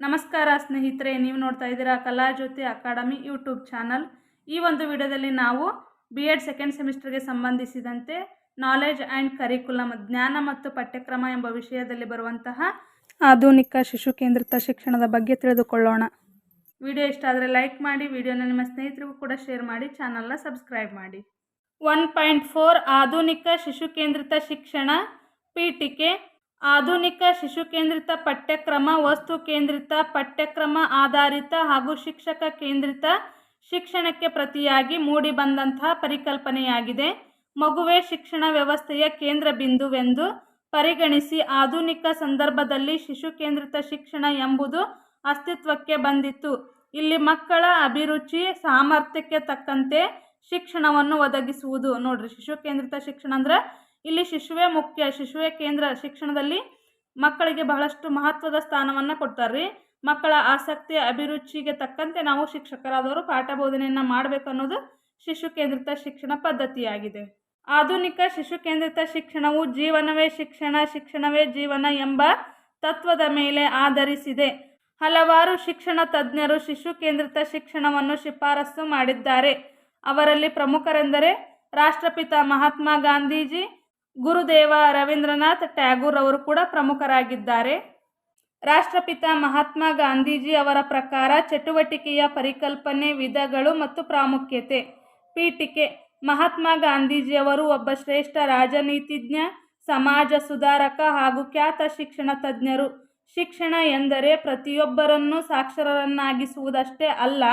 ನಮಸ್ಕಾರ ಸ್ನೇಹಿತರೆ, ನೀವು ನೋಡ್ತಾ ಇದ್ದೀರಾ ಕಲಾಜ್ಯೋತಿ ಅಕಾಡೆಮಿ ಯೂಟ್ಯೂಬ್ ಚಾನಲ್. ಈ ಒಂದು ವಿಡಿಯೋದಲ್ಲಿ ನಾವು ಬಿ ಎಡ್ ಸೆಕೆಂಡ್ ಸೆಮಿಸ್ಟರ್ಗೆ ಸಂಬಂಧಿಸಿದಂತೆ ನಾಲೆಜ್ ಆ್ಯಂಡ್ ಕರಿಕುಲಮ್ ಜ್ಞಾನ ಮತ್ತು ಪಠ್ಯಕ್ರಮ ಎಂಬ ವಿಷಯದಲ್ಲಿ ಬರುವಂತಹ ಆಧುನಿಕ ಶಿಶು ಕೇಂದ್ರಿತ ಶಿಕ್ಷಣದ ಬಗ್ಗೆ ತಿಳಿದುಕೊಳ್ಳೋಣ. ವಿಡಿಯೋ ಇಷ್ಟ ಆದರೆ ಲೈಕ್ ಮಾಡಿ, ವಿಡಿಯೋನ ನಿಮ್ಮ ಸ್ನೇಹಿತರಿಗೂ ಕೂಡ ಶೇರ್ ಮಾಡಿ ಚಾನಲ್ನ ಸಬ್ಸ್ಕ್ರೈಬ್ ಮಾಡಿ. ಒನ್ ಪಾಯಿಂಟ್ ಫೋರ್ ಆಧುನಿಕ ಶಿಶು ಕೇಂದ್ರಿತ ಶಿಕ್ಷಣ ಪೀಠಿಕೆ ಆಧುನಿಕ ಶಿಶು ಕೇಂದ್ರಿತ ಪಠ್ಯಕ್ರಮ, ವಸ್ತು ಕೇಂದ್ರಿತ ಪಠ್ಯಕ್ರಮ ಆಧಾರಿತ ಹಾಗೂ ಶಿಕ್ಷಕ ಕೇಂದ್ರಿತ ಶಿಕ್ಷಣಕ್ಕೆ ಪ್ರತಿಯಾಗಿ ಮೂಡಿಬಂದಂತಹ ಪರಿಕಲ್ಪನೆಯಾಗಿದೆ. ಮಗುವೇ ಶಿಕ್ಷಣ ವ್ಯವಸ್ಥೆಯ ಕೇಂದ್ರ ಬಿಂದುವೆಂದು ಪರಿಗಣಿಸಿ ಆಧುನಿಕ ಸಂದರ್ಭದಲ್ಲಿ ಶಿಶು ಕೇಂದ್ರಿತ ಶಿಕ್ಷಣ ಎಂಬುದು ಅಸ್ತಿತ್ವಕ್ಕೆ ಬಂದಿತ್ತು. ಇಲ್ಲಿ ಮಕ್ಕಳ ಅಭಿರುಚಿ, ಸಾಮರ್ಥ್ಯಕ್ಕೆ ತಕ್ಕಂತೆ ಶಿಕ್ಷಣವನ್ನು ಒದಗಿಸುವುದು. ನೋಡ್ರಿ ಶಿಶು ಕೇಂದ್ರಿತ ಶಿಕ್ಷಣ ಅಂದ್ರೆ ಇಲ್ಲಿ ಶಿಶುವೇ ಮುಖ್ಯ, ಶಿಶುವೇ ಕೇಂದ್ರ ಶಿಕ್ಷಣದಲ್ಲಿ ಮಕ್ಕಳಿಗೆ ಬಹಳಷ್ಟು ಮಹತ್ವದ ಸ್ಥಾನವನ್ನು ಕೊಡ್ತಾರೆ ಮಕ್ಕಳ ಆಸಕ್ತಿ, ಅಭಿರುಚಿಗೆ ತಕ್ಕಂತೆ ನಾವು ಶಿಕ್ಷಕರಾದವರು ಪಾಠ ಬೋಧನೆಯನ್ನು ಮಾಡಬೇಕು ಅನ್ನೋದು ಶಿಶು ಕೇಂದ್ರಿತ ಶಿಕ್ಷಣ ಪದ್ಧತಿಯಾಗಿದೆ. ಆಧುನಿಕ ಶಿಶು ಕೇಂದ್ರಿತ ಶಿಕ್ಷಣವು ಜೀವನವೇ ಶಿಕ್ಷಣ, ಶಿಕ್ಷಣವೇ ಜೀವನ ಎಂಬ ತತ್ವದ ಮೇಲೆ ಆಧರಿಸಿದೆ. ಹಲವಾರು ಶಿಕ್ಷಣ ತಜ್ಞರು ಶಿಶು ಕೇಂದ್ರಿತ ಶಿಕ್ಷಣವನ್ನು ಶಿಫಾರಸು ಮಾಡಿದ್ದಾರೆ. ಅವರಲ್ಲಿ ಪ್ರಮುಖರೆಂದರೆ ರಾಷ್ಟ್ರಪಿತ ಮಹಾತ್ಮ ಗಾಂಧೀಜಿ ಗುರುದೇವ ರವೀಂದ್ರನಾಥ್ ಟ್ಯಾಗೂರ್ ಅವರು ಕೂಡ ಪ್ರಮುಖರಾಗಿದ್ದಾರೆ. ರಾಷ್ಟ್ರಪಿತ ಮಹಾತ್ಮ ಗಾಂಧೀಜಿ ಅವರ ಪ್ರಕಾರ ಚಟುವಟಿಕೆಯ ಪರಿಕಲ್ಪನೆ, ವಿಧಗಳು ಮತ್ತು ಪ್ರಾಮುಖ್ಯತೆ. ಪೀಠಿಕೆ ಮಹಾತ್ಮ ಗಾಂಧೀಜಿಯವರು ಒಬ್ಬ ಶ್ರೇಷ್ಠ ರಾಜನೀತಿಜ್ಞ, ಸಮಾಜ ಸುಧಾರಕ ಹಾಗೂ ಖ್ಯಾತ ಶಿಕ್ಷಣ ತಜ್ಞರು. ಶಿಕ್ಷಣ ಎಂದರೆ ಪ್ರತಿಯೊಬ್ಬರನ್ನು ಸಾಕ್ಷರರನ್ನಾಗಿಸುವುದಷ್ಟೇ ಅಲ್ಲ,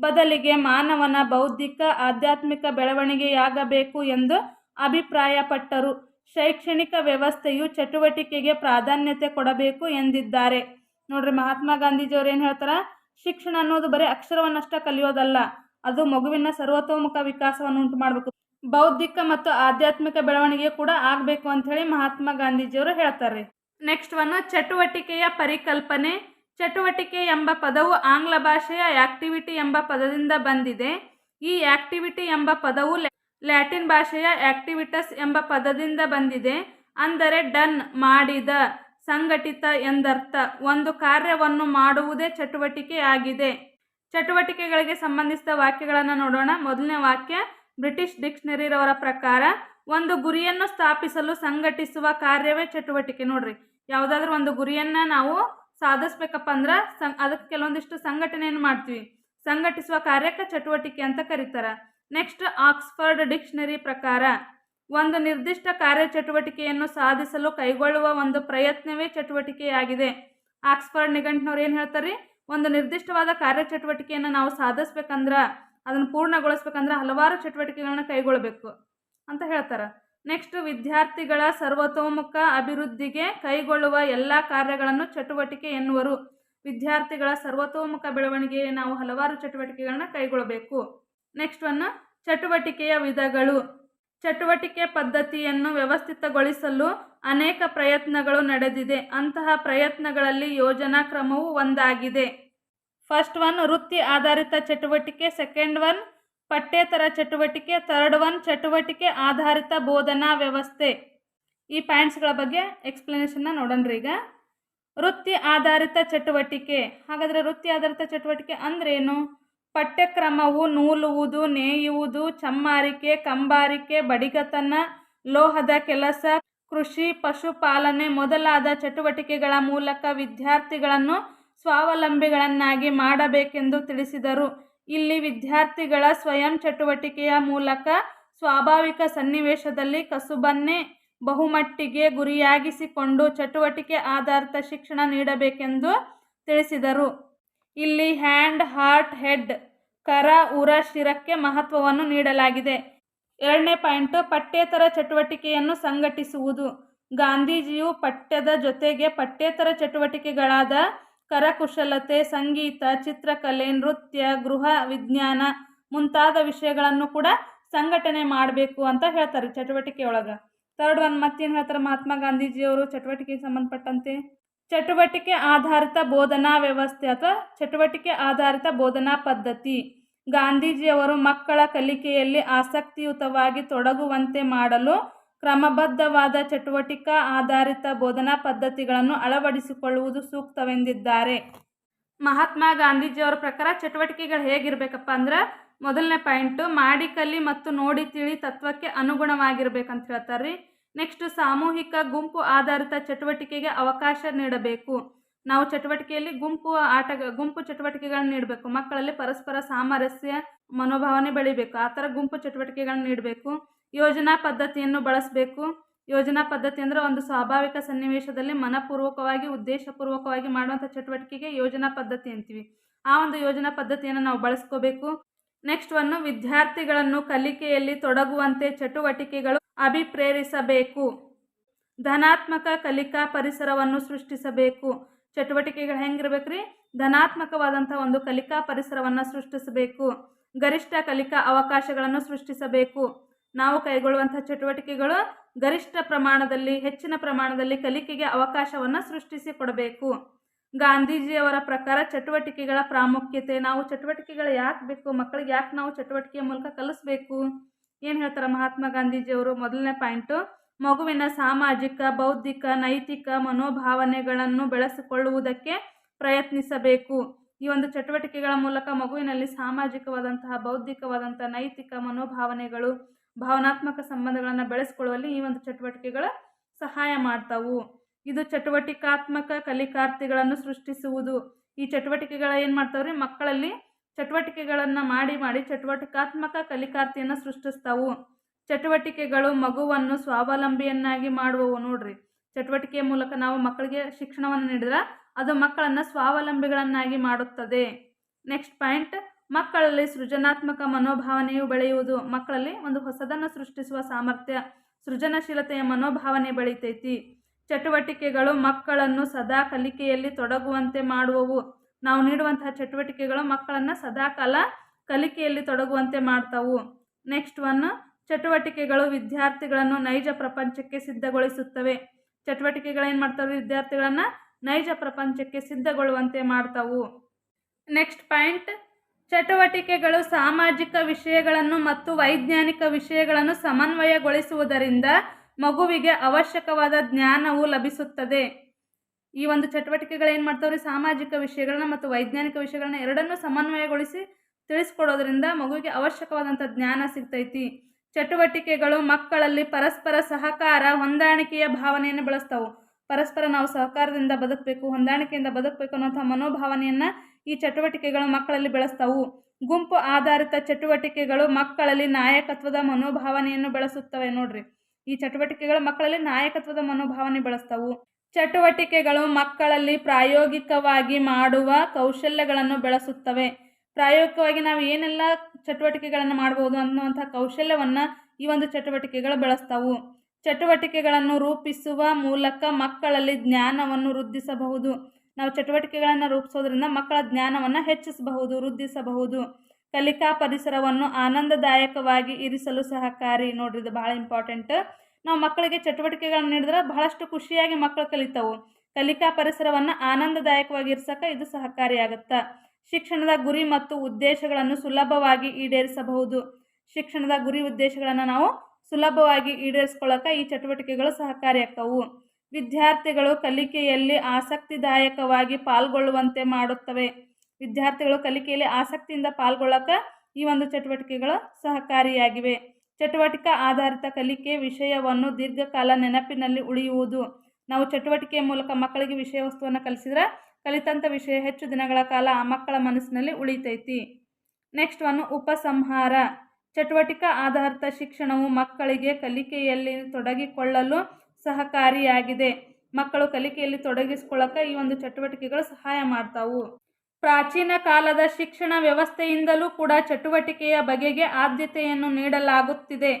ಬದಲಿಗೆ ಮಾನವನ ಬೌದ್ಧಿಕ, ಆಧ್ಯಾತ್ಮಿಕ ಬೆಳವಣಿಗೆಯಾಗಬೇಕು ಎಂದು ಅಭಿಪ್ರಾಯಪಟ್ಟರು. ಶೈಕ್ಷಣಿಕ ವ್ಯವಸ್ಥೆಯು ಚಟುವಟಿಕೆಗೆ ಪ್ರಾಧಾನ್ಯತೆ ಕೊಡಬೇಕು ಎಂದಿದ್ದಾರೆ. ನೋಡ್ರಿ ಮಹಾತ್ಮ ಗಾಂಧೀಜಿಯವರು ಏನು ಹೇಳ್ತಾರೆ? ಶಿಕ್ಷಣ ಅನ್ನೋದು ಬರೀ ಅಕ್ಷರವನ್ನಷ್ಟ ಕಲಿಯೋದಲ್ಲ, ಅದು ಮಗುವಿನ ಸರ್ವತೋಮುಖ ವಿಕಾಸವನ್ನು ಉಂಟು ಮಾಡಬೇಕು ಬೌದ್ಧಿಕ ಮತ್ತು ಆಧ್ಯಾತ್ಮಿಕ ಬೆಳವಣಿಗೆ ಕೂಡ ಆಗಬೇಕು ಅಂತ ಹೇಳಿ ಮಹಾತ್ಮ ಗಾಂಧೀಜಿಯವರು ಹೇಳ್ತಾರೆ. ನೆಕ್ಸ್ಟ್ ಒನ್, ಚಟುವಟಿಕೆಯ ಪರಿಕಲ್ಪನೆ. ಚಟುವಟಿಕೆ ಎಂಬ ಪದವು ಆಂಗ್ಲ ಭಾಷೆಯ ಆಕ್ಟಿವಿಟಿ ಎಂಬ ಪದದಿಂದ ಬಂದಿದೆ. ಈ ಆಕ್ಟಿವಿಟಿ ಎಂಬ ಪದವು ಲ್ಯಾಟಿನ್ ಭಾಷೆಯ ಆಕ್ಟಿವಿಟಸ್ ಎಂಬ ಪದದಿಂದ ಬಂದಿದೆ. ಅಂದರೆ ಡನ್, ಮಾಡಿದ, ಸಂಘಟಿತ ಎಂದರ್ಥ. ಒಂದು ಕಾರ್ಯವನ್ನು ಮಾಡುವುದೇ ಚಟುವಟಿಕೆ ಆಗಿದೆ. ಚಟುವಟಿಕೆಗಳಿಗೆ ಸಂಬಂಧಿಸಿದ ವಾಕ್ಯಗಳನ್ನು ನೋಡೋಣ. ಮೊದಲನೇ ವಾಕ್ಯ, ಬ್ರಿಟಿಷ್ ಡಿಕ್ಷನರಿರವರ ಪ್ರಕಾರ, ಒಂದು ಗುರಿಯನ್ನು ಸ್ಥಾಪಿಸಲು ಸಂಘಟಿಸುವ ಕಾರ್ಯವೇ ಚಟುವಟಿಕೆ. ನೋಡ್ರಿ, ಯಾವುದಾದ್ರೂ ಒಂದು ಗುರಿಯನ್ನು ನಾವು ಸಾಧಿಸ್ಬೇಕಪ್ಪ ಅಂದ್ರೆ ಸಂ, ಅದಕ್ಕೆ ಕೆಲವೊಂದಿಷ್ಟು ಸಂಘಟನೆಯನ್ನು ಮಾಡ್ತೀವಿ. ಸಂಘಟಿಸುವ ಕಾರ್ಯಕ್ಕೆ ಚಟುವಟಿಕೆ ಅಂತ ಕರೀತಾರೆ. ನೆಕ್ಸ್ಟ್ ಆಕ್ಸ್ಫರ್ಡ್ ಡಿಕ್ಷನರಿ ಪ್ರಕಾರ, ಒಂದು ನಿರ್ದಿಷ್ಟ ಕಾರ್ಯಚಟುವಟಿಕೆಯನ್ನು ಸಾಧಿಸಲು ಕೈಗೊಳ್ಳುವ ಒಂದು ಪ್ರಯತ್ನವೇ ಚಟುವಟಿಕೆಯಾಗಿದೆ. ಆಕ್ಸ್ಫರ್ಡ್ ನಿಘಂಟ್ನವ್ರು ಏನು ಹೇಳ್ತಾರೆ? ಒಂದು ನಿರ್ದಿಷ್ಟವಾದ ಕಾರ್ಯಚಟುವಟಿಕೆಯನ್ನು ನಾವು ಸಾಧಿಸ್ಬೇಕಂದ್ರೆ, ಅದನ್ನು ಪೂರ್ಣಗೊಳಿಸ್ಬೇಕಂದ್ರೆ ಹಲವಾರು ಚಟುವಟಿಕೆಗಳನ್ನ ಕೈಗೊಳ್ಳಬೇಕು ಅಂತ ಹೇಳ್ತಾರೆ. ನೆಕ್ಸ್ಟ್ ವಿದ್ಯಾರ್ಥಿಗಳ ಸರ್ವತೋಮುಖ ಅಭಿವೃದ್ಧಿಗೆ ಕೈಗೊಳ್ಳುವ ಎಲ್ಲ ಕಾರ್ಯಗಳನ್ನು ಚಟುವಟಿಕೆ ಎನ್ನುವರು. ವಿದ್ಯಾರ್ಥಿಗಳ ಸರ್ವತೋಮುಖ ಬೆಳವಣಿಗೆಗೆ ನಾವು ಹಲವಾರು ಚಟುವಟಿಕೆಗಳನ್ನ ಕೈಗೊಳ್ಳಬೇಕು ನೆಕ್ಸ್ಟ್ ಒನ್ ಚಟುವಟಿಕೆಯ ವಿಧಗಳು. ಚಟುವಟಿಕೆ ಪದ್ಧತಿಯನ್ನು ವ್ಯವಸ್ಥಿತಗೊಳಿಸಲು ಅನೇಕ ಪ್ರಯತ್ನಗಳು ನಡೆದಿದೆ. ಅಂತಹ ಪ್ರಯತ್ನಗಳಲ್ಲಿ ಯೋಜನಾ ಕ್ರಮವು ಒಂದಾಗಿದೆ. ಫಸ್ಟ್ ಒನ್ ವೃತ್ತಿ ಆಧಾರಿತ ಚಟುವಟಿಕೆ. ಸೆಕೆಂಡ್ ಒನ್ ಪಠ್ಯೇತರ ಚಟುವಟಿಕೆ. ಥರ್ಡ್ ಒನ್ ಚಟುವಟಿಕೆ ಆಧಾರಿತ ಬೋಧನಾ ವ್ಯವಸ್ಥೆ. ಈ ಪಾಯಿಂಟ್ಸ್ಗಳ ಬಗ್ಗೆ ಎಕ್ಸ್ಪ್ಲನೇಷನ್ನ ನೋಡೋಣ ಈಗ. ವೃತ್ತಿ ಆಧಾರಿತ ಚಟುವಟಿಕೆ. ಹಾಗಾದರೆ ವೃತ್ತಿ ಆಧಾರಿತ ಚಟುವಟಿಕೆ ಅಂದ್ರೇನು? ಪಠ್ಯಕ್ರಮವು ನೂಲುವುದು, ನೇಯುವುದು, ಚಮ್ಮಾರಿಕೆ, ಕಂಬಾರಿಕೆ, ಬಡಿಗತನ, ಲೋಹದ ಕೆಲಸ, ಕೃಷಿ, ಪಶುಪಾಲನೆ ಮೊದಲಾದ ಚಟುವಟಿಕೆಗಳ ಮೂಲಕ ವಿದ್ಯಾರ್ಥಿಗಳನ್ನು ಸ್ವಾವಲಂಬಿಗಳನ್ನಾಗಿ ಮಾಡಬೇಕೆಂದು ತಿಳಿಸಿದರು. ಇಲ್ಲಿ ವಿದ್ಯಾರ್ಥಿಗಳ ಸ್ವಯಂ ಚಟುವಟಿಕೆಯ ಮೂಲಕ ಸ್ವಾಭಾವಿಕ ಸನ್ನಿವೇಶದಲ್ಲಿ ಕಸುಬನ್ನೇ ಬಹುಮಟ್ಟಿಗೆ ಗುರಿಯಾಗಿಸಿಕೊಂಡು ಚಟುವಟಿಕೆ ಆಧಾರಿತ ಶಿಕ್ಷಣ ನೀಡಬೇಕೆಂದು ತಿಳಿಸಿದರು. ಇಲ್ಲಿ ಹ್ಯಾಂಡ್ ಹಾರ್ಟ್ ಹೆಡ್ ಕರ, ಉರ, ಶಿರಕ್ಕೆ ಮಹತ್ವವನ್ನು ನೀಡಲಾಗಿದೆ. ಎರಡನೇ ಪಾಯಿಂಟು, ಪಠ್ಯೇತರ ಚಟುವಟಿಕೆಯನ್ನು ಸಂಘಟಿಸುವುದು. ಗಾಂಧೀಜಿಯು ಪಠ್ಯದ ಜೊತೆಗೆ ಪಠ್ಯೇತರ ಚಟುವಟಿಕೆಗಳಾದ ಕರಕುಶಲತೆ, ಸಂಗೀತ, ಚಿತ್ರಕಲೆ, ನೃತ್ಯ, ಗೃಹ ವಿಜ್ಞಾನ ಮುಂತಾದ ವಿಷಯಗಳನ್ನು ಕೂಡ ಸಂಘಟನೆ ಮಾಡಬೇಕು ಅಂತ ಹೇಳ್ತಾರೆ ಚಟುವಟಿಕೆ ಒಳಗೆ ಥರ್ಡ್ ಒನ್ ಮತ್ತೇನು ಹೇಳ್ತಾರೆ ಮಹಾತ್ಮ ಗಾಂಧೀಜಿಯವರು ಚಟುವಟಿಕೆಗೆ ಸಂಬಂಧಪಟ್ಟಂತೆ? ಚಟುವಟಿಕೆ ಆಧಾರಿತ ಬೋಧನಾ ವ್ಯವಸ್ಥೆ ಅಥವಾ ಚಟುವಟಿಕೆ ಆಧಾರಿತ ಬೋಧನಾ ಪದ್ಧತಿ. ಗಾಂಧೀಜಿಯವರು ಮಕ್ಕಳ ಕಲಿಕೆಯಲ್ಲಿ ಆಸಕ್ತಿಯುತವಾಗಿ ತೊಡಗುವಂತೆ ಮಾಡಲು ಕ್ರಮಬದ್ಧವಾದ ಚಟುವಟಿಕಾ ಆಧಾರಿತ ಬೋಧನಾ ಪದ್ಧತಿಗಳನ್ನು ಅಳವಡಿಸಿಕೊಳ್ಳುವುದು ಸೂಕ್ತವೆಂದಿದ್ದಾರೆ. ಮಹಾತ್ಮ ಗಾಂಧೀಜಿಯವರ ಪ್ರಕಾರ ಚಟುವಟಿಕೆಗಳು ಹೇಗಿರಬೇಕಪ್ಪ ಅಂದ್ರೆ ಮೊದಲನೇ ಪಾಯಿಂಟು, ಮಾಡಿ ಕಲಿ ಮತ್ತು ನೋಡಿ ತಿಳಿ ತತ್ವಕ್ಕೆ ಅನುಗುಣವಾಗಿರ್ಬೇಕಂತ ಹೇಳ್ತಾರೆ ರೀ ನೆಕ್ಸ್ಟ್ ಸಾಮೂಹಿಕ ಗುಂಪು ಆಧಾರಿತ ಚಟುವಟಿಕೆಗೆ ಅವಕಾಶ ನೀಡಬೇಕು. ನಾವು ಚಟುವಟಿಕೆಯಲ್ಲಿ ಗುಂಪು ಆಟ, ಗುಂಪು ಚಟುವಟಿಕೆಗಳನ್ನ ನೀಡಬೇಕು. ಮಕ್ಕಳಲ್ಲಿ ಪರಸ್ಪರ ಸಾಮರಸ್ಯ, ಮನೋಭಾವನೆ ಬೆಳಿಬೇಕು. ಆ ಥರ ಗುಂಪು ಚಟುವಟಿಕೆಗಳನ್ನ ನೀಡಬೇಕು. ಯೋಜನಾ ಪದ್ಧತಿಯನ್ನು ಬಳಸಬೇಕು. ಯೋಜನಾ ಪದ್ಧತಿ ಅಂದರೆ ಒಂದು ಸ್ವಾಭಾವಿಕ ಸನ್ನಿವೇಶದಲ್ಲಿ ಮನಪೂರ್ವಕವಾಗಿ, ಉದ್ದೇಶಪೂರ್ವಕವಾಗಿ ಮಾಡುವಂಥ ಚಟುವಟಿಕೆಗೆ ಯೋಜನಾ ಪದ್ಧತಿ ಅಂತೀವಿ. ಆ ಒಂದು ಯೋಜನಾ ಪದ್ಧತಿಯನ್ನು ನಾವು ಬಳಸ್ಕೋಬೇಕು. ನೆಕ್ಸ್ಟ್ ಒಂದು ವಿದ್ಯಾರ್ಥಿಗಳನ್ನು ಕಲಿಕೆಯಲ್ಲಿ ತೊಡಗುವಂತೆ ಚಟುವಟಿಕೆಗಳು ಅಭಿಪ್ರೇರಿಸಬೇಕು. ಧನಾತ್ಮಕ ಕಲಿಕಾ ಪರಿಸರವನ್ನು ಸೃಷ್ಟಿಸಬೇಕು. ಚಟುವಟಿಕೆಗಳು ಹೆಂಗಿರ್ಬೇಕು ರೀ ಧನಾತ್ಮಕವಾದಂಥ ಒಂದು ಕಲಿಕಾ ಪರಿಸರವನ್ನು ಸೃಷ್ಟಿಸಬೇಕು. ಗರಿಷ್ಠ ಕಲಿಕಾ ಅವಕಾಶಗಳನ್ನು ಸೃಷ್ಟಿಸಬೇಕು. ನಾವು ಕೈಗೊಳ್ಳುವಂಥ ಚಟುವಟಿಕೆಗಳು ಗರಿಷ್ಠ ಪ್ರಮಾಣದಲ್ಲಿ, ಹೆಚ್ಚಿನ ಪ್ರಮಾಣದಲ್ಲಿ ಕಲಿಕೆಗೆ ಅವಕಾಶವನ್ನು ಸೃಷ್ಟಿಸಿ ಕೊಡಬೇಕು ಗಾಂಧೀಜಿಯವರ ಪ್ರಕಾರ ಚಟುವಟಿಕೆಗಳ ಪ್ರಾಮುಖ್ಯತೆ, ನಾವು ಚಟುವಟಿಕೆಗಳು ಯಾಕೆ ಬೇಕು ಮಕ್ಕಳಿಗೆ ಯಾಕೆ ನಾವು ಚಟುವಟಿಕೆಯ ಮೂಲಕ ಕಲಿಸ್ಬೇಕು? ಏನು ಹೇಳ್ತಾರೆ ಮಹಾತ್ಮ ಗಾಂಧೀಜಿಯವರು? ಮೊದಲನೇ ಪಾಯಿಂಟು ಮಗುವಿನ ಸಾಮಾಜಿಕ, ಬೌದ್ಧಿಕ, ನೈತಿಕ ಮನೋಭಾವನೆಗಳನ್ನು ಬೆಳೆಸಿಕೊಳ್ಳುವುದಕ್ಕೆ ಪ್ರಯತ್ನಿಸಬೇಕು. ಈ ಒಂದು ಚಟುವಟಿಕೆಗಳ ಮೂಲಕ ಮಗುವಿನಲ್ಲಿ ಸಾಮಾಜಿಕವಾದಂತಹ ಬೌದ್ಧಿಕವಾದಂತಹ ನೈತಿಕ ಮನೋಭಾವನೆಗಳು, ಭಾವನಾತ್ಮಕ ಸಂಬಂಧಗಳನ್ನು ಬೆಳೆಸಿಕೊಳ್ಳುವಲ್ಲಿ ಈ ಒಂದು ಚಟುವಟಿಕೆಗಳು ಸಹಾಯ ಮಾಡ್ತಾವು. ಇದು ಚಟುವಟಿಕಾತ್ಮಕ ಕಲಿಕಾರ್ಥಿಗಳನ್ನು ಸೃಷ್ಟಿಸುವುದು. ಈ ಚಟುವಟಿಕೆಗಳ ಏನು ಮಾಡ್ತಾವ್ರಿ? ಮಕ್ಕಳಲ್ಲಿ ಚಟುವಟಿಕೆಗಳನ್ನು ಮಾಡಿ ಮಾಡಿ ಚಟುವಟಿಕಾತ್ಮಕ ಕಲಿಕಾರ್ತಿಯನ್ನು ಸೃಷ್ಟಿಸ್ತಾವು. ಚಟುವಟಿಕೆಗಳು ಮಗುವನ್ನು ಸ್ವಾವಲಂಬಿಯನ್ನಾಗಿ ಮಾಡುವವು ನೋಡ್ರಿ. ಚಟುವಟಿಕೆಯ ಮೂಲಕ ನಾವು ಮಕ್ಕಳಿಗೆ ಶಿಕ್ಷಣವನ್ನು ನೀಡಿದ್ರೆ ಅದು ಮಕ್ಕಳನ್ನು ಸ್ವಾವಲಂಬಿಗಳನ್ನಾಗಿ ಮಾಡುತ್ತದೆ. ನೆಕ್ಸ್ಟ್ ಪಾಯಿಂಟ್, ಮಕ್ಕಳಲ್ಲಿ ಸೃಜನಾತ್ಮಕ ಮನೋಭಾವನೆಯು ಬೆಳೆಯುವುದು. ಮಕ್ಕಳಲ್ಲಿ ಒಂದು ಹೊಸದನ್ನು ಸೃಷ್ಟಿಸುವ ಸಾಮರ್ಥ್ಯ, ಸೃಜನಶೀಲತೆಯ ಮನೋಭಾವನೆ ಬೆಳೀತೈತಿ. ಚಟುವಟಿಕೆಗಳು ಮಕ್ಕಳನ್ನು ಸದಾ ಕಲಿಕೆಯಲ್ಲಿ ತೊಡಗುವಂತೆ ಮಾಡುವವು. ನಾವು ನೀಡುವಂತಹ ಚಟುವಟಿಕೆಗಳು ಮಕ್ಕಳನ್ನು ಸದಾಕಾಲ ಕಲಿಕೆಯಲ್ಲಿ ತೊಡಗುವಂತೆ ಮಾಡ್ತಾವು. ನೆಕ್ಸ್ಟ್ ಒನ್ ಚಟುವಟಿಕೆಗಳು ವಿದ್ಯಾರ್ಥಿಗಳನ್ನು ನೈಜ ಪ್ರಪಂಚಕ್ಕೆ ಸಿದ್ಧಗೊಳಿಸುತ್ತವೆ. ಚಟುವಟಿಕೆಗಳೇನು ಮಾಡ್ತವೆ ವಿದ್ಯಾರ್ಥಿಗಳನ್ನು? ನೈಜ ಪ್ರಪಂಚಕ್ಕೆ ಸಿದ್ಧಗೊಳ್ಳುವಂತೆ ಮಾಡ್ತಾವು. ನೆಕ್ಸ್ಟ್ ಪಾಯಿಂಟ್ ಚಟುವಟಿಕೆಗಳು ಸಾಮಾಜಿಕ ವಿಷಯಗಳನ್ನು ಮತ್ತು ವೈಜ್ಞಾನಿಕ ವಿಷಯಗಳನ್ನು ಸಮನ್ವಯಗೊಳಿಸುವುದರಿಂದ ಮಗುವಿಗೆ ಅವಶ್ಯಕವಾದ ಜ್ಞಾನವು ಲಭಿಸುತ್ತದೆ. ಈ ಒಂದು ಚಟುವಟಿಕೆಗಳೇನು ಮಾಡ್ತಾವ್ರಿ? ಸಾಮಾಜಿಕ ವಿಷಯಗಳನ್ನ ಮತ್ತು ವೈಜ್ಞಾನಿಕ ವಿಷಯಗಳನ್ನ ಎರಡನ್ನೂ ಸಮನ್ವಯಗೊಳಿಸಿ ತಿಳಿಸ್ಕೊಡೋದ್ರಿಂದ ಮಗುವಿಗೆ ಅವಶ್ಯಕವಾದಂಥ ಜ್ಞಾನ ಸಿಗ್ತೈತಿ. ಚಟುವಟಿಕೆಗಳು ಮಕ್ಕಳಲ್ಲಿ ಪರಸ್ಪರ ಸಹಕಾರ, ಹೊಂದಾಣಿಕೆಯ ಭಾವನೆಯನ್ನು ಬೆಳೆಸ್ತಾವು. ಪರಸ್ಪರ ನಾವು ಸಹಕಾರದಿಂದ ಬದುಕಬೇಕು, ಹೊಂದಾಣಿಕೆಯಿಂದ ಬದುಕಬೇಕು ಅನ್ನೋಂಥ ಮನೋಭಾವನೆಯನ್ನು ಈ ಚಟುವಟಿಕೆಗಳು ಮಕ್ಕಳಲ್ಲಿ ಬೆಳೆಸ್ತಾವು. ಗುಂಪು ಆಧಾರಿತ ಚಟುವಟಿಕೆಗಳು ಮಕ್ಕಳಲ್ಲಿ ನಾಯಕತ್ವದ ಮನೋಭಾವನೆಯನ್ನು ಬೆಳೆಸುತ್ತವೆ ನೋಡ್ರಿ. ಈ ಚಟುವಟಿಕೆಗಳು ಮಕ್ಕಳಲ್ಲಿ ನಾಯಕತ್ವದ ಮನೋಭಾವನೆ ಬೆಳೆಸ್ತಾವು. ಚಟುವಟಿಕೆಗಳು ಮಕ್ಕಳಲ್ಲಿ ಪ್ರಾಯೋಗಿಕವಾಗಿ ಮಾಡುವ ಕೌಶಲ್ಯಗಳನ್ನು ಬೆಳೆಸುತ್ತವೆ. ಪ್ರಾಯೋಗಿಕವಾಗಿ ನಾವು ಏನೆಲ್ಲ ಚಟುವಟಿಕೆಗಳನ್ನು ಮಾಡ್ಬೋದು ಅನ್ನುವಂಥ ಕೌಶಲ್ಯವನ್ನು ಈ ಒಂದು ಚಟುವಟಿಕೆಗಳು ಬೆಳೆಸ್ತಾವು. ಚಟುವಟಿಕೆಗಳನ್ನು ರೂಪಿಸುವ ಮೂಲಕ ಮಕ್ಕಳಲ್ಲಿ ಜ್ಞಾನವನ್ನು ವೃದ್ಧಿಸಬಹುದು. ನಾವು ಚಟುವಟಿಕೆಗಳನ್ನು ರೂಪಿಸೋದ್ರಿಂದ ಮಕ್ಕಳ ಜ್ಞಾನವನ್ನು ಹೆಚ್ಚಿಸಬಹುದು, ವೃದ್ಧಿಸಬಹುದು. ಕಲಿಕಾ ಪರಿಸರವನ್ನು ಆನಂದದಾಯಕವಾಗಿ ಇರಿಸಲು ಸಹಕಾರಿ. ನೋಡ್ರಿ, ಇದು ಭಾಳ ಇಂಪಾರ್ಟೆಂಟ್ ನಾವು ಮಕ್ಕಳಿಗೆ ಚಟುವಟಿಕೆಗಳನ್ನು ನೀಡಿದ್ರೆ ಬಹಳಷ್ಟು ಖುಷಿಯಾಗಿ ಮಕ್ಕಳು ಕಲಿತವು. ಕಲಿಕಾ ಪರಿಸರವನ್ನು ಆನಂದದಾಯಕವಾಗಿ ಇರ್ಸಕ್ಕೆ ಇದು ಸಹಕಾರಿಯಾಗುತ್ತೆ. ಶಿಕ್ಷಣದ ಗುರಿ ಮತ್ತು ಉದ್ದೇಶಗಳನ್ನು ಸುಲಭವಾಗಿ ಈಡೇರಿಸಬಹುದು. ಶಿಕ್ಷಣದ ಗುರಿ ಉದ್ದೇಶಗಳನ್ನು ನಾವು ಸುಲಭವಾಗಿ ಈಡೇರಿಸ್ಕೊಳ್ಳೋಕೆ ಈ ಚಟುವಟಿಕೆಗಳು ಸಹಕಾರಿಯಾಗ್ತವು. ವಿದ್ಯಾರ್ಥಿಗಳು ಕಲಿಕೆಯಲ್ಲಿ ಆಸಕ್ತಿದಾಯಕವಾಗಿ ಪಾಲ್ಗೊಳ್ಳುವಂತೆ ಮಾಡುತ್ತವೆ. ವಿದ್ಯಾರ್ಥಿಗಳು ಕಲಿಕೆಯಲ್ಲಿ ಆಸಕ್ತಿಯಿಂದ ಪಾಲ್ಗೊಳ್ಳೋಕೆ ಈ ಒಂದು ಚಟುವಟಿಕೆಗಳು ಸಹಕಾರಿಯಾಗಿವೆ. ಚಟುವಟಿಕೆ ಆಧಾರಿತ ಕಲಿಕೆ ವಿಷಯವನ್ನು ದೀರ್ಘಕಾಲ ನೆನಪಿನಲ್ಲಿ ಉಳಿಯುವುದು. ನಾವು ಚಟುವಟಿಕೆಯ ಮೂಲಕ ಮಕ್ಕಳಿಗೆ ವಿಷಯ ವಸ್ತುವನ್ನು ಕಲಿಸಿದ್ರೆ ಕಲಿತಂಥ ವಿಷಯ ಹೆಚ್ಚು ದಿನಗಳ ಕಾಲ ಆ ಮಕ್ಕಳ ಮನಸ್ಸಿನಲ್ಲಿ ಉಳಿತೈತಿ. ನೆಕ್ಸ್ಟ್ ಒನ್ ಉಪಸಂಹಾರ. ಚಟುವಟಿಕೆ ಆಧಾರಿತ ಶಿಕ್ಷಣವು ಮಕ್ಕಳಿಗೆ ಕಲಿಕೆಯಲ್ಲಿ ತೊಡಗಿಕೊಳ್ಳಲು ಸಹಕಾರಿಯಾಗಿದೆ. ಮಕ್ಕಳು ಕಲಿಕೆಯಲ್ಲಿ ತೊಡಗಿಸ್ಕೊಳ್ಳೋಕೆ ಈ ಒಂದು ಚಟುವಟಿಕೆಗಳು ಸಹಾಯ ಮಾಡ್ತಾವು. ಪ್ರಾಚೀನ ಕಾಲದ ಶಿಕ್ಷಣ ವ್ಯವಸ್ಥೆಯಿಂದಲೂ ಕೂಡ ಚಟುವಟಿಕೆಯ ಬಗೆಗೆ ಆದ್ಯತೆಯನ್ನು ನೀಡಲಾಗುತ್ತಿದೆ.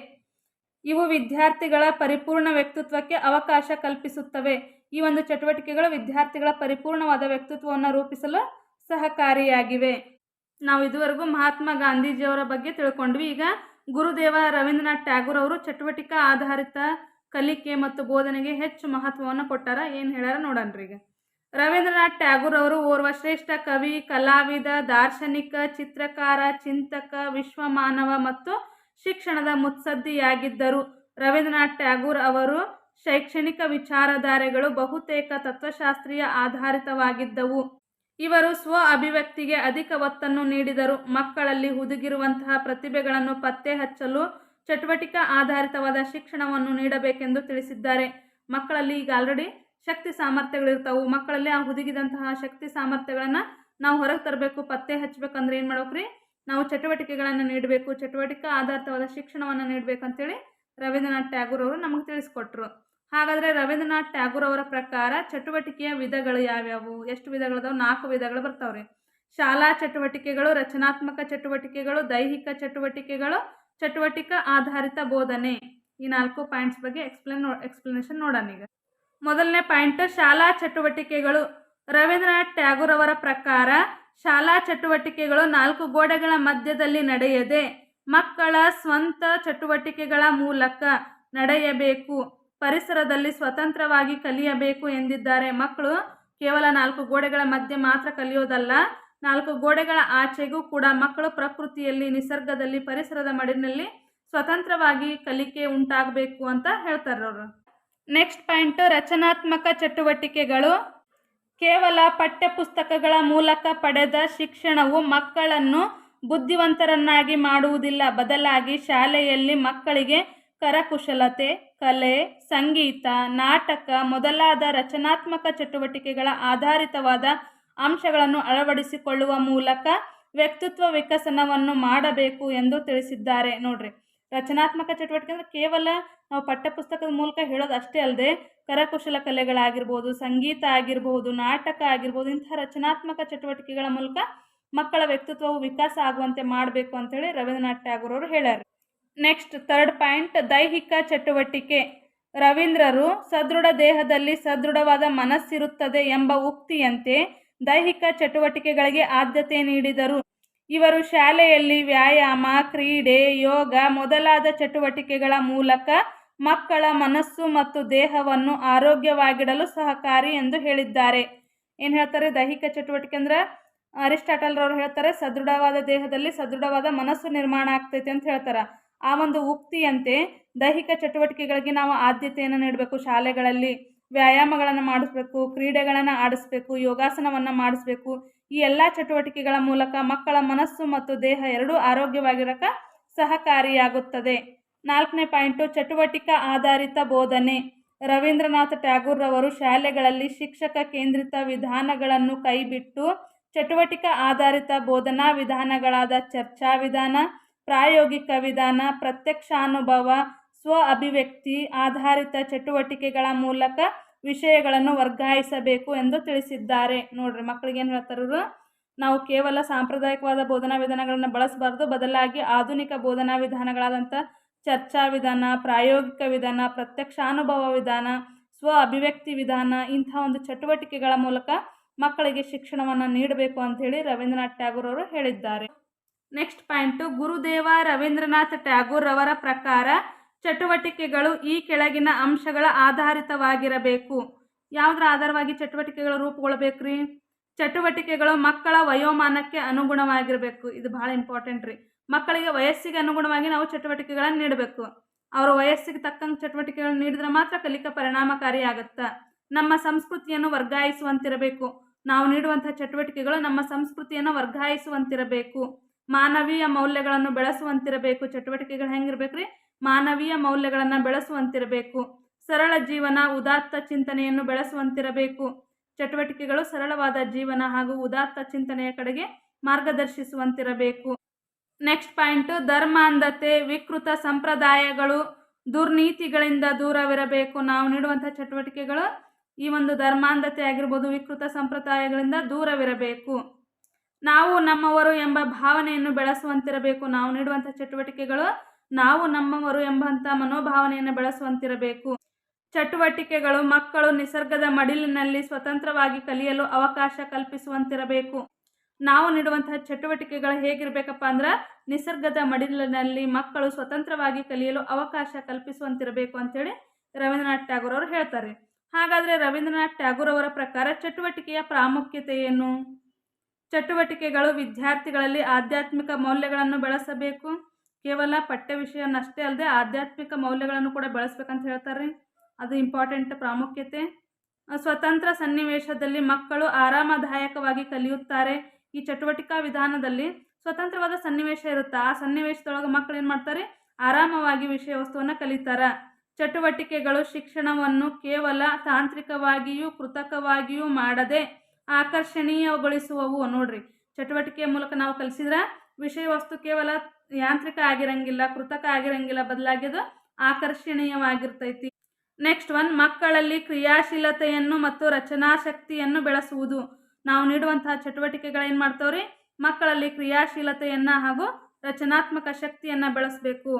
ಇವು ವಿದ್ಯಾರ್ಥಿಗಳ ಪರಿಪೂರ್ಣ ವ್ಯಕ್ತಿತ್ವಕ್ಕೆ ಅವಕಾಶ ಕಲ್ಪಿಸುತ್ತವೆ. ಈ ಒಂದು ಚಟುವಟಿಕೆಗಳು ವಿದ್ಯಾರ್ಥಿಗಳ ಪರಿಪೂರ್ಣವಾದ ವ್ಯಕ್ತಿತ್ವವನ್ನು ರೂಪಿಸಲು ಸಹಕಾರಿಯಾಗಿವೆ. ನಾವು ಇದುವರೆಗೂ ಮಹಾತ್ಮ ಗಾಂಧೀಜಿಯವರ ಬಗ್ಗೆ ತಿಳ್ಕೊಂಡ್ವಿ. ಈಗ ಗುರುದೇವ ರವೀಂದ್ರನಾಥ್ ಟ್ಯಾಗೂರ್ ಅವರು ಚಟುವಟಿಕಾ ಆಧಾರಿತ ಕಲಿಕೆ ಮತ್ತು ಬೋಧನೆಗೆ ಹೆಚ್ಚು ಮಹತ್ವವನ್ನು ಕೊಟ್ಟಾರ. ಏನು ಹೇಳ್ಯಾರ ನೋಡನ್ರಿ ಈಗ. ರವೀಂದ್ರನಾಥ್ ಟ್ಯಾಗೂರ್ ಅವರು ಓರ್ವ ಶ್ರೇಷ್ಠ ಕವಿ, ಕಲಾವಿದ, ದಾರ್ಶನಿಕ, ಚಿತ್ರಕಾರ, ಚಿಂತಕ, ವಿಶ್ವಮಾನವ ಮತ್ತು ಶಿಕ್ಷಣದ ಮುತ್ಸದ್ದಿಯಾಗಿದ್ದರು. ರವೀಂದ್ರನಾಥ್ ಟ್ಯಾಗೂರ್ ಅವರು ಶೈಕ್ಷಣಿಕ ವಿಚಾರಧಾರೆಗಳು ಬಹುತೇಕ ತತ್ವಶಾಸ್ತ್ರೀಯ ಆಧಾರಿತವಾಗಿದ್ದವು. ಇವರು ಸ್ವ ಅಭಿವ್ಯಕ್ತಿಗೆ ಅಧಿಕ ಒತ್ತನ್ನು ನೀಡಿದರು. ಮಕ್ಕಳಲ್ಲಿ ಹುದುಗಿರುವಂತಹ ಪ್ರತಿಭೆಗಳನ್ನು ಪತ್ತೆ ಹಚ್ಚಲು ಚಟುವಟಿಕೆ ಆಧಾರಿತವಾದ ಶಿಕ್ಷಣವನ್ನು ನೀಡಬೇಕೆಂದು ತಿಳಿಸಿದ್ದಾರೆ. ಮಕ್ಕಳಲ್ಲಿ ಈಗ ಆಲ್ರೆಡಿ ಶಕ್ತಿ ಸಾಮರ್ಥ್ಯಗಳಿರ್ತಾವು. ಮಕ್ಕಳಲ್ಲಿ ಆ ಹುದುಗಿದಂತಹ ಶಕ್ತಿ ಸಾಮರ್ಥ್ಯಗಳನ್ನು ನಾವು ಹೊರಗೆ ತರಬೇಕು, ಪತ್ತೆ ಹಚ್ಚಬೇಕಂದ್ರೆ ಏನು ಮಾಡ್ಬೇಕ್ರಿ? ನಾವು ಚಟುವಟಿಕೆಗಳನ್ನು ನೀಡಬೇಕು, ಚಟುವಟಿಕೆ ಆಧಾರಿತವಾದ ಶಿಕ್ಷಣವನ್ನು ನೀಡಬೇಕಂತೇಳಿ ರವೀಂದ್ರನಾಥ್ ಟ್ಯಾಗೂರ್ ಅವರು ನಮಗೆ ತಿಳಿಸ್ಕೊಟ್ರು. ಹಾಗಾದರೆ ರವೀಂದ್ರನಾಥ್ ಟ್ಯಾಗೂರ್ ಅವರ ಪ್ರಕಾರ ಚಟುವಟಿಕೆಯ ವಿಧಗಳು ಯಾವ್ಯಾವು? ಎಷ್ಟು ವಿಧಗಳದಾವು? ನಾಲ್ಕು ವಿಧಗಳು ಬರ್ತಾವ್ರಿ. ಶಾಲಾ ಚಟುವಟಿಕೆಗಳು, ರಚನಾತ್ಮಕ ಚಟುವಟಿಕೆಗಳು, ದೈಹಿಕ ಚಟುವಟಿಕೆಗಳು, ಚಟುವಟಿಕೆ ಆಧಾರಿತ ಬೋಧನೆ. ಈ ನಾಲ್ಕು ಪಾಯಿಂಟ್ಸ್ ಬಗ್ಗೆ ಎಕ್ಸ್ಪ್ಲೇನ್ ಎಕ್ಸ್ಪ್ಲನೇಷನ್ ನೋಡೋಣ ಈಗ ಮೊದಲನೇ ಪಾಯಿಂಟ್, ಶಾಲಾ ಚಟುವಟಿಕೆಗಳು. ರವೀಂದ್ರನಾಥ್ ಟ್ಯಾಗೂರ್ ಅವರ ಪ್ರಕಾರ, ಶಾಲಾ ಚಟುವಟಿಕೆಗಳು ನಾಲ್ಕು ಗೋಡೆಗಳ ಮಧ್ಯದಲ್ಲಿ ನಡೆಯದೆ, ಮಕ್ಕಳ ಸ್ವಂತ ಚಟುವಟಿಕೆಗಳ ಮೂಲಕ ನಡೆಯಬೇಕು. ಪರಿಸರದಲ್ಲಿ ಸ್ವತಂತ್ರವಾಗಿ ಕಲಿಯಬೇಕು ಎಂದಿದ್ದಾರೆ. ಮಕ್ಕಳು ಕೇವಲ ನಾಲ್ಕು ಗೋಡೆಗಳ ಮಧ್ಯೆ ಮಾತ್ರ ಕಲಿಯೋದಲ್ಲ, ನಾಲ್ಕು ಗೋಡೆಗಳ ಆಚೆಗೂ ಕೂಡ ಮಕ್ಕಳು ಪ್ರಕೃತಿಯಲ್ಲಿ, ನಿಸರ್ಗದಲ್ಲಿ, ಪರಿಸರದ ಮಡಿನಲ್ಲಿ ಸ್ವತಂತ್ರವಾಗಿ ಕಲಿಕೆ ಉಂಟಾಗಬೇಕು ಅಂತ ಹೇಳ್ತಾರೆ ಅವರು ನೆಕ್ಸ್ಟ್ ಪಾಯಿಂಟ್, ರಚನಾತ್ಮಕ ಚಟುವಟಿಕೆಗಳು. ಕೇವಲ ಪಠ್ಯಪುಸ್ತಕಗಳ ಮೂಲಕ ಪಡೆದ ಶಿಕ್ಷಣವು ಮಕ್ಕಳನ್ನು ಬುದ್ಧಿವಂತರನ್ನಾಗಿ ಮಾಡುವುದಿಲ್ಲ. ಬದಲಾಗಿ ಶಾಲೆಯಲ್ಲಿ ಮಕ್ಕಳಿಗೆ ಕರಕುಶಲತೆ, ಕಲೆ, ಸಂಗೀತ, ನಾಟಕ ಮೊದಲಾದ ರಚನಾತ್ಮಕ ಚಟುವಟಿಕೆಗಳ ಆಧಾರಿತವಾದ ಅಂಶಗಳನ್ನು ಅಳವಡಿಸಿಕೊಳ್ಳುವ ಮೂಲಕ ವ್ಯಕ್ತಿತ್ವ ವಿಕಸನವನ್ನು ಮಾಡಬೇಕು ಎಂದು ತಿಳಿಸಿದ್ದಾರೆ. ನೋಡ್ರಿ ರಚನಾತ್ಮಕ ಚಟುವಟಿಕೆ ಅಂದರೆ ಕೇವಲ ನಾವು ಪಠ್ಯಪುಸ್ತಕದ ಮೂಲಕ ಹೇಳೋದು ಅಷ್ಟೇ ಅಲ್ಲದೆ ಕರಕುಶಲ ಕಲೆಗಳಾಗಿರ್ಬೋದು ಸಂಗೀತ ಆಗಿರ್ಬೋದು, ನಾಟಕ ಆಗಿರ್ಬೋದು ಇಂತಹ ರಚನಾತ್ಮಕ ಚಟುವಟಿಕೆಗಳ ಮೂಲಕ ಮಕ್ಕಳ ವ್ಯಕ್ತಿತ್ವವು ವಿಕಾಸ ಆಗುವಂತೆ ಮಾಡಬೇಕು ಅಂತೇಳಿ ರವೀಂದ್ರನಾಥ್ ಟ್ಯಾಗೂರ್ ಅವರು ಹೇಳ್ಯಾರ. ನೆಕ್ಸ್ಟ್ ಥರ್ಡ್ ಪಾಯಿಂಟ್ ದೈಹಿಕ ಚಟುವಟಿಕೆ. ರವೀಂದ್ರರು, ಸದೃಢ ದೇಹದಲ್ಲಿ ಸದೃಢವಾದ ಮನಸ್ಸಿರುತ್ತದೆ ಎಂಬ ಉಕ್ತಿಯಂತೆ ದೈಹಿಕ ಚಟುವಟಿಕೆಗಳಿಗೆ ಆದ್ಯತೆ ನೀಡಿದರು. ಇವರು ಶಾಲೆಯಲ್ಲಿ ವ್ಯಾಯಾಮ, ಕ್ರೀಡೆ, ಯೋಗ ಮೊದಲಾದ ಚಟುವಟಿಕೆಗಳ ಮೂಲಕ ಮಕ್ಕಳ ಮನಸ್ಸು ಮತ್ತು ದೇಹವನ್ನು ಆರೋಗ್ಯವಾಗಿಡಲು ಸಹಕಾರಿ ಎಂದು ಹೇಳಿದ್ದಾರೆ. ಏನು ಹೇಳ್ತಾರೆ? ದೈಹಿಕ ಚಟುವಟಿಕೆ ಅಂದ್ರೆ ಅರಿಸ್ಟಾಟಲ್ ಅವರು ಹೇಳ್ತಾರೆ, ಸದೃಢವಾದ ದೇಹದಲ್ಲಿ ಸದೃಢವಾದ ಮನಸ್ಸು ನಿರ್ಮಾಣ ಆಗ್ತೈತೆ ಅಂತ ಹೇಳ್ತಾರೆ. ಆ ಒಂದು ಉಕ್ತಿಯಂತೆ ದೈಹಿಕ ಚಟುವಟಿಕೆಗಳಿಗೆ ನಾವು ಆದ್ಯತೆಯನ್ನು ನೀಡಬೇಕು. ಶಾಲೆಗಳಲ್ಲಿ ವ್ಯಾಯಾಮಗಳನ್ನು ಮಾಡಿಸ್ಬೇಕು, ಕ್ರೀಡೆಗಳನ್ನು ಆಡಿಸ್ಬೇಕು, ಯೋಗಾಸನವನ್ನು ಮಾಡಿಸ್ಬೇಕು. ಈ ಎಲ್ಲ ಚಟುವಟಿಕೆಗಳ ಮೂಲಕ ಮಕ್ಕಳ ಮನಸ್ಸು ಮತ್ತು ದೇಹ ಎರಡೂ ಆರೋಗ್ಯವಾಗಿರಕ ಸಹಕಾರಿಯಾಗುತ್ತದೆ. ನಾಲ್ಕನೇ ಪಾಯಿಂಟು, ಚಟುವಟಿಕಾ ಆಧಾರಿತ ಬೋಧನೆ. ರವೀಂದ್ರನಾಥ್ ಟ್ಯಾಗೂರ್ ರವರು ಶಾಲೆಗಳಲ್ಲಿ ಶಿಕ್ಷಕ ಕೇಂದ್ರಿತ ವಿಧಾನಗಳನ್ನು ಕೈಬಿಟ್ಟು ಚಟುವಟಿಕ ಆಧಾರಿತ ಬೋಧನಾ ವಿಧಾನಗಳಾದ ಚರ್ಚಾ ವಿಧಾನ, ಪ್ರಾಯೋಗಿಕ ವಿಧಾನ, ಪ್ರತ್ಯಕ್ಷಾನುಭವ, ಸ್ವ ಅಭಿವ್ಯಕ್ತಿ ಆಧಾರಿತ ಚಟುವಟಿಕೆಗಳ ಮೂಲಕ ವಿಷಯಗಳನ್ನು ವರ್ಗಾಯಿಸಬೇಕು ಎಂದು ತಿಳಿಸಿದ್ದಾರೆ. ನೋಡ್ರಿ ಮಕ್ಕಳಿಗೆ ಏನು ಹೇಳ್ತಾರೆ ಇವರು? ನಾವು ಕೇವಲ ಸಾಂಪ್ರದಾಯಿಕವಾದ ಬೋಧನಾ ವಿಧಾನಗಳನ್ನು ಬಳಸಬಾರ್ದು, ಬದಲಾಗಿ ಆಧುನಿಕ ಬೋಧನಾ ವಿಧಾನಗಳಾದಂಥ ಚರ್ಚಾ ವಿಧಾನ, ಪ್ರಾಯೋಗಿಕ ವಿಧಾನ ಪ್ರತ್ಯಕ್ಷಾನುಭವ ವಿಧಾನ, ಸ್ವ ಅಭಿವ್ಯಕ್ತಿ ವಿಧಾನ, ಇಂಥ ಒಂದು ಚಟುವಟಿಕೆಗಳ ಮೂಲಕ ಮಕ್ಕಳಿಗೆ ಶಿಕ್ಷಣವನ್ನು ನೀಡಬೇಕು ಅಂಥೇಳಿ ರವೀಂದ್ರನಾಥ್ ಟ್ಯಾಗೂರ್ ಅವರು ಹೇಳಿದ್ದಾರೆ. ನೆಕ್ಸ್ಟ್ ಪಾಯಿಂಟು, ಗುರುದೇವ ರವೀಂದ್ರನಾಥ್ ಟ್ಯಾಗೂರ್ ಅವರ ಪ್ರಕಾರ ಚಟುವಟಿಕೆಗಳು ಈ ಕೆಳಗಿನ ಅಂಶಗಳ ಆಧಾರಿತವಾಗಿರಬೇಕು. ಯಾವುದರ ಆಧಾರವಾಗಿ ಚಟುವಟಿಕೆಗಳು ರೂಪುಗೊಳ್ಬೇಕ್ರಿ? ಚಟುವಟಿಕೆಗಳು ಮಕ್ಕಳ ವಯೋಮಾನಕ್ಕೆ ಅನುಗುಣವಾಗಿರಬೇಕು. ಇದು ಭಾಳ ಇಂಪಾರ್ಟೆಂಟ್ ರೀ. ಮಕ್ಕಳಿಗೆ ವಯಸ್ಸಿಗೆ ಅನುಗುಣವಾಗಿ ನಾವು ಚಟುವಟಿಕೆಗಳನ್ನು ನೀಡಬೇಕು. ಅವರ ವಯಸ್ಸಿಗೆ ತಕ್ಕಂಗೆ ಚಟುವಟಿಕೆಗಳನ್ನು ನೀಡಿದ್ರೆ ಮಾತ್ರ ಕಲಿಕಾ ಪರಿಣಾಮಕಾರಿ ಆಗುತ್ತೆ. ನಮ್ಮ ಸಂಸ್ಕೃತಿಯನ್ನು ವರ್ಗಾಯಿಸುವಂತಿರಬೇಕು. ನಾವು ನೀಡುವಂಥ ಚಟುವಟಿಕೆಗಳು ನಮ್ಮ ಸಂಸ್ಕೃತಿಯನ್ನು ವರ್ಗಾಯಿಸುವಂತಿರಬೇಕು. ಮಾನವೀಯ ಮೌಲ್ಯಗಳನ್ನು ಬೆಳೆಸುವಂತಿರಬೇಕು. ಚಟುವಟಿಕೆಗಳು ಹೆಂಗಿರ್ಬೇಕು ರೀ ಮಾನವೀಯ ಮೌಲ್ಯಗಳನ್ನು ಬೆಳೆಸುವಂತಿರಬೇಕು. ಸರಳ ಜೀವನ, ಉದಾತ್ತ ಚಿಂತನೆಯನ್ನು ಬೆಳೆಸುವಂತಿರಬೇಕು. ಚಟುವಟಿಕೆಗಳು ಸರಳವಾದ ಜೀವನ ಹಾಗೂ ಉದಾತ್ತ ಚಿಂತನೆಯ ಕಡೆಗೆ ಮಾರ್ಗದರ್ಶಿಸುವಂತಿರಬೇಕು. ನೆಕ್ಸ್ಟ್ ಪಾಯಿಂಟ್ ಧರ್ಮಾಂಧತೆ ವಿಕೃತ ಸಂಪ್ರದಾಯಗಳು, ದುರ್ನೀತಿಗಳಿಂದ ದೂರವಿರಬೇಕು. ನಾವು ನೀಡುವಂಥ ಚಟುವಟಿಕೆಗಳು ಈ ಒಂದು ಧರ್ಮಾಂಧತೆ ಆಗಿರ್ಬೋದು, ವಿಕೃತ ಸಂಪ್ರದಾಯಗಳಿಂದ ದೂರವಿರಬೇಕು. ನಾವು ನಮ್ಮವರು ಎಂಬ ಭಾವನೆಯನ್ನು ಬೆಳೆಸುವಂತಿರಬೇಕು. ನಾವು ನೀಡುವಂಥ ಚಟುವಟಿಕೆಗಳು ನಾವು ನಮ್ಮವರು ಎಂಬಂಥ ಮನೋಭಾವನೆಯನ್ನು ಬೆಳೆಸುವಂತಿರಬೇಕು. ಚಟುವಟಿಕೆಗಳು ಮಕ್ಕಳು ನಿಸರ್ಗದ ಮಡಿಲಿನಲ್ಲಿ ಸ್ವತಂತ್ರವಾಗಿ ಕಲಿಯಲು ಅವಕಾಶ ಕಲ್ಪಿಸುವಂತಿರಬೇಕು. ನಾವು ನೀಡುವಂತಹ ಚಟುವಟಿಕೆಗಳು ಹೇಗಿರಬೇಕಪ್ಪ ಅಂದ್ರೆ ನಿಸರ್ಗದ ಮಡಿಲಿನಲ್ಲಿ ಮಕ್ಕಳು ಸ್ವತಂತ್ರವಾಗಿ ಕಲಿಯಲು ಅವಕಾಶ ಕಲ್ಪಿಸುವಂತಿರಬೇಕು ಅಂತೇಳಿ ರವೀಂದ್ರನಾಥ್ ಟ್ಯಾಗೂರ್ ಅವರು ಹೇಳ್ತಾರೆ. ಹಾಗಾದರೆ ರವೀಂದ್ರನಾಥ್ ಟ್ಯಾಗೂರ್ ಅವರ ಪ್ರಕಾರ ಚಟುವಟಿಕೆಯ ಪ್ರಾಮುಖ್ಯತೆ ಏನು? ಚಟುವಟಿಕೆಗಳು ವಿದ್ಯಾರ್ಥಿಗಳಲ್ಲಿ ಆಧ್ಯಾತ್ಮಿಕ ಮೌಲ್ಯಗಳನ್ನು ಬೆಳೆಸಬೇಕು. ಕೇವಲ ಪಠ್ಯ ವಿಷಯನಷ್ಟೇ ಅಲ್ಲದೆ ಆಧ್ಯಾತ್ಮಿಕ ಮೌಲ್ಯಗಳನ್ನು ಕೂಡ ಬೆಳೆಸ್ಬೇಕಂತ ಹೇಳ್ತಾರೆ ಅದು ಇಂಪಾರ್ಟೆಂಟ್ ಪ್ರಾಮುಖ್ಯತೆ. ಸ್ವತಂತ್ರ ಸನ್ನಿವೇಶದಲ್ಲಿ ಮಕ್ಕಳು ಆರಾಮದಾಯಕವಾಗಿ ಕಲಿಯುತ್ತಾರೆ. ಈ ಚಟುವಟಿಕಾ ವಿಧಾನದಲ್ಲಿ ಸ್ವತಂತ್ರವಾದ ಸನ್ನಿವೇಶ ಇರುತ್ತೆ? ಆ ಸನ್ನಿವೇಶದೊಳಗೆ ಮಕ್ಕಳು ಏನು ಮಾಡ್ತಾರೆ? ಆರಾಮವಾಗಿ ವಿಷಯ ವಸ್ತುವನ್ನು ಕಲಿತಾರೆ. ಚಟುವಟಿಕೆಗಳು ಶಿಕ್ಷಣವನ್ನು ಕೇವಲ ತಾಂತ್ರಿಕವಾಗಿಯೂ ಕೃತಕವಾಗಿಯೂ ಮಾಡದೆ ಆಕರ್ಷಣೀಯಗೊಳಿಸುವವು. ನೋಡ್ರಿ, ಚಟುವಟಿಕೆಯ ಮೂಲಕ ನಾವು ಕಲಿಸಿದ್ರೆ ವಿಷಯ ವಸ್ತು ಕೇವಲ ಯಾಂತ್ರಿಕ ಆಗಿರಂಗಿಲ್ಲ, ಕೃತಕ ಆಗಿರಂಗಿಲ್ಲ ಬದಲಾಗಿ ಅದು ಆಕರ್ಷಣೀಯವಾಗಿರ್ತೈತಿ. ನೆಕ್ಸ್ಟ್ ಒನ್ ಮಕ್ಕಳಲ್ಲಿ ಕ್ರಿಯಾಶೀಲತೆಯನ್ನು ಮತ್ತು ರಚನಾಶಕ್ತಿಯನ್ನು ಬೆಳೆಸುವುದು. ನಾವು ನೀಡುವಂತಹ ಚಟುವಟಿಕೆಗಳೇನು ಮಾಡ್ತಾವ್ರಿ? ಮಕ್ಕಳಲ್ಲಿ ಕ್ರಿಯಾಶೀಲತೆಯನ್ನು ಹಾಗೂ ರಚನಾತ್ಮಕ ಶಕ್ತಿಯನ್ನು ಬೆಳೆಸಬೇಕು.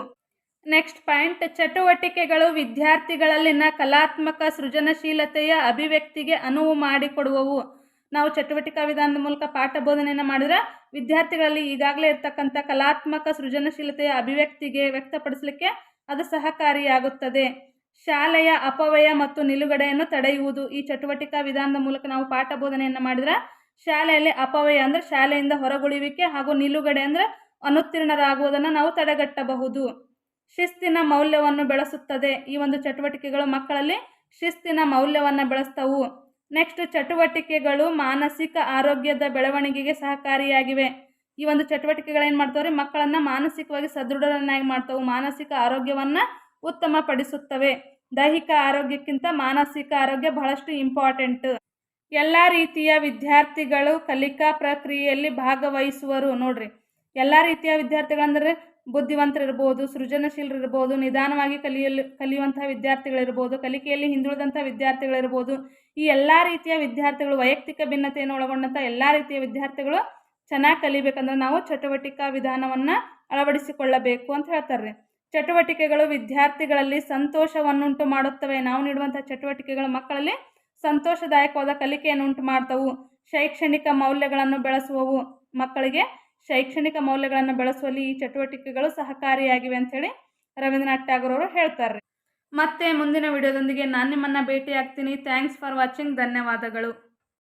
ನೆಕ್ಸ್ಟ್ ಪಾಯಿಂಟ್ ಚಟುವಟಿಕೆಗಳು ವಿದ್ಯಾರ್ಥಿಗಳಲ್ಲಿನ ಕಲಾತ್ಮಕ ಸೃಜನಶೀಲತೆಯ ಅಭಿವ್ಯಕ್ತಿಗೆ ಅನುವು ಮಾಡಿಕೊಡುವವು. ನಾವು ಚಟುವಟಿಕಾ ವಿಧಾನದ ಮೂಲಕ ಪಾಠ ಬೋಧನೆಯನ್ನು ಮಾಡಿದ್ರೆ ವಿದ್ಯಾರ್ಥಿಗಳಲ್ಲಿ ಈಗಾಗಲೇ ಇರ್ತಕ್ಕಂಥ ಕಲಾತ್ಮಕ ಸೃಜನಶೀಲತೆಯ ಅಭಿವ್ಯಕ್ತಿಗೆ ವ್ಯಕ್ತಪಡಿಸಲಿಕ್ಕೆ ಅದು ಸಹಕಾರಿಯಾಗುತ್ತದೆ. ಶಾಲೆಯ ಅಪವ್ಯಯ ಮತ್ತು ನಿಲುಗಡೆಯನ್ನು ತಡೆಯುವುದು ಈ ಚಟುವಟಿಕಾ ವಿಧಾನದ ಮೂಲಕ ನಾವು ಪಾಠ ಬೋಧನೆಯನ್ನು ಮಾಡಿದ್ರೆ ಶಾಲೆಯಲ್ಲಿ ಅಪವ್ಯಯ ಅಂದರೆ ಶಾಲೆಯಿಂದ ಹೊರಗುಳಿಯುವಿಕೆ ಹಾಗೂ ನಿಲುಗಡೆ ಅಂದರೆ ಅನುತ್ತೀರ್ಣರಾಗುವುದನ್ನು ನಾವು ತಡೆಗಟ್ಟಬಹುದು. ಶಿಸ್ತಿನ ಮೌಲ್ಯವನ್ನು ಬೆಳೆಸುತ್ತದೆ. ಈ ಒಂದು ಚಟುವಟಿಕೆಗಳು ಮಕ್ಕಳಲ್ಲಿ ಶಿಸ್ತಿನ ಮೌಲ್ಯವನ್ನು ಬೆಳೆಸ್ತವು. ನೆಕ್ಸ್ಟ್ ಚಟುವಟಿಕೆಗಳು ಮಾನಸಿಕ ಆರೋಗ್ಯದ ಬೆಳವಣಿಗೆಗೆ ಸಹಕಾರಿಯಾಗಿವೆ. ಈ ಒಂದು ಚಟುವಟಿಕೆಗಳೇನು ಮಾಡ್ತಾವ್ರಿ ಮಕ್ಕಳನ್ನು ಮಾನಸಿಕವಾಗಿ ಸದೃಢರನ್ನಾಗಿ ಮಾಡ್ತಾವೆ. ಮಾನಸಿಕ ಆರೋಗ್ಯವನ್ನು ಉತ್ತಮಪಡಿಸುತ್ತವೆ. ದೈಹಿಕ ಆರೋಗ್ಯಕ್ಕಿಂತ ಮಾನಸಿಕ ಆರೋಗ್ಯ ಬಹಳಷ್ಟು ಇಂಪಾರ್ಟೆಂಟ್ ಎಲ್ಲ ರೀತಿಯ ವಿದ್ಯಾರ್ಥಿಗಳು ಕಲಿಕಾ ಪ್ರಕ್ರಿಯೆಯಲ್ಲಿ ಭಾಗವಹಿಸುವರು. ನೋಡ್ರಿ. ಎಲ್ಲ ರೀತಿಯ ವಿದ್ಯಾರ್ಥಿಗಳಂದರೆ ಬುದ್ಧಿವಂತರಿರ್ಬೋದು, ಸೃಜನಶೀಲರಿರ್ಬೋದು, ನಿಧಾನವಾಗಿ ಕಲಿಯಲು, ಕಲಿಯುವಂತಹ ವಿದ್ಯಾರ್ಥಿಗಳಿರ್ಬೋದು, ಕಲಿಕೆಯಲ್ಲಿ ಹಿಂದುಳಿದಂಥ ವಿದ್ಯಾರ್ಥಿಗಳಿರ್ಬೋದು. ಈ ಎಲ್ಲ ರೀತಿಯ ವಿದ್ಯಾರ್ಥಿಗಳು ವೈಯಕ್ತಿಕ ಭಿನ್ನತೆಯನ್ನು ಒಳಗೊಂಡಂಥ ಎಲ್ಲ ರೀತಿಯ ವಿದ್ಯಾರ್ಥಿಗಳು ಚೆನ್ನಾಗಿ ಕಲಿಬೇಕಂದ್ರೆ ನಾವು ಚಟುವಟಿಕಾ ವಿಧಾನವನ್ನು ಅಳವಡಿಸಿಕೊಳ್ಳಬೇಕು ಅಂತ ಹೇಳ್ತಾರೆ ಚಟುವಟಿಕೆಗಳು ವಿದ್ಯಾರ್ಥಿಗಳಲ್ಲಿ ಸಂತೋಷವನ್ನುಂಟು ಮಾಡುತ್ತವೆ. ನಾವು ನೀಡುವಂಥ ಚಟುವಟಿಕೆಗಳು ಮಕ್ಕಳಲ್ಲಿ ಸಂತೋಷದಾಯಕವಾದ ಕಲಿಕೆಯನ್ನು ಉಂಟು ಮಾಡ್ತವು. ಶೈಕ್ಷಣಿಕ ಮೌಲ್ಯಗಳನ್ನು ಬೆಳೆಸುವವು. ಮಕ್ಕಳಿಗೆ ಶೈಕ್ಷಣಿಕ ಮೌಲ್ಯಗಳನ್ನು ಬೆಳೆಸುವಲ್ಲಿ ಈ ಚಟುವಟಿಕೆಗಳು ಸಹಕಾರಿಯಾಗಿವೆ ಅಂಥೇಳಿ ರವೀಂದ್ರನಾಥ್ ಟ್ಯಾಗೋರ್ ಅವರು ಹೇಳ್ತಾರೆ ಮತ್ತೆ ಮುಂದಿನ ವಿಡಿಯೋದೊಂದಿಗೆ ನಾನು ನಿಮ್ಮನ್ನು ಭೇಟಿ ಆಗ್ತೀನಿ ಥ್ಯಾಂಕ್ಸ್ ಫಾರ್ ವಾಚಿಂಗ್ ಧನ್ಯವಾದಗಳು.